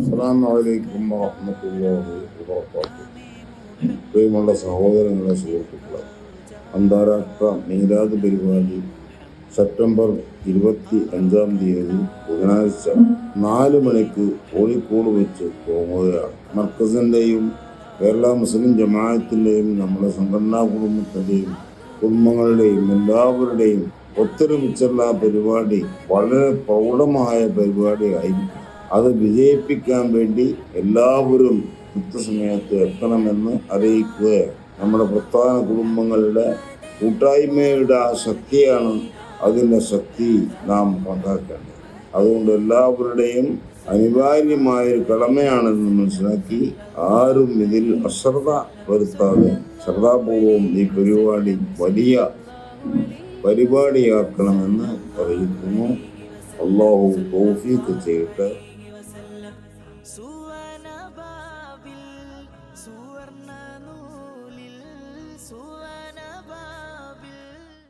അസ്സാം വലൈക്കും വറഹമത്തല്ലാഹി വബർക്കാത്തു പ്രിയമുള്ള സഹോദരങ്ങളെ സുഹൃത്തുക്കളെ അന്താരാഷ്ട്ര മീലാദ് പരിപാടി സെപ്റ്റംബർ ഇരുപത്തി അഞ്ചാം തീയതി ബുധനാഴ്ച നാല് മണിക്ക് കോഴിക്കോട് വെച്ച് പോകുകയാണ്. മർക്കസിന്റെയും കേരള മുസ്ലിം ജമാഅത്തിന്റെയും നമ്മുടെ സംഘടനാ കുടുംബത്തിന്റെയും കുടുംബങ്ങളുടെയും എല്ലാവരുടെയും ഒത്തൊരുമിച്ചുള്ള പരിപാടി വളരെ പ്രൗഢമായ പരിപാടിയായിരിക്കും. അത് വിജയിപ്പിക്കാൻ വേണ്ടി എല്ലാവരും കൃത്യസമയത്ത് എത്തണമെന്ന് അറിയിക്കുക. നമ്മുടെ പ്രധാന കുടുംബങ്ങളുടെ കൂട്ടായ്മയുടെ ആ ശക്തിയാണ് അതിന്റെ ശക്തി നാം കണക്കാക്കേണ്ടത് അതുകൊണ്ട് എല്ലാവരുടെയും അനിവാര്യമായൊരു കടമയാണെന്ന് മനസ്സിലാക്കി ആരും ഇതിൽ അശ്രദ്ധ വരുത്താതെ ശ്രദ്ധാപൂർവം ഈ പരിപാടി വലിയ പരിപാടിയാക്കണമെന്ന് പറയുന്നു അള്ളാഹു തൗഫീഖ് ചെയ്യട്ടെ. সুয়ানা বাবিল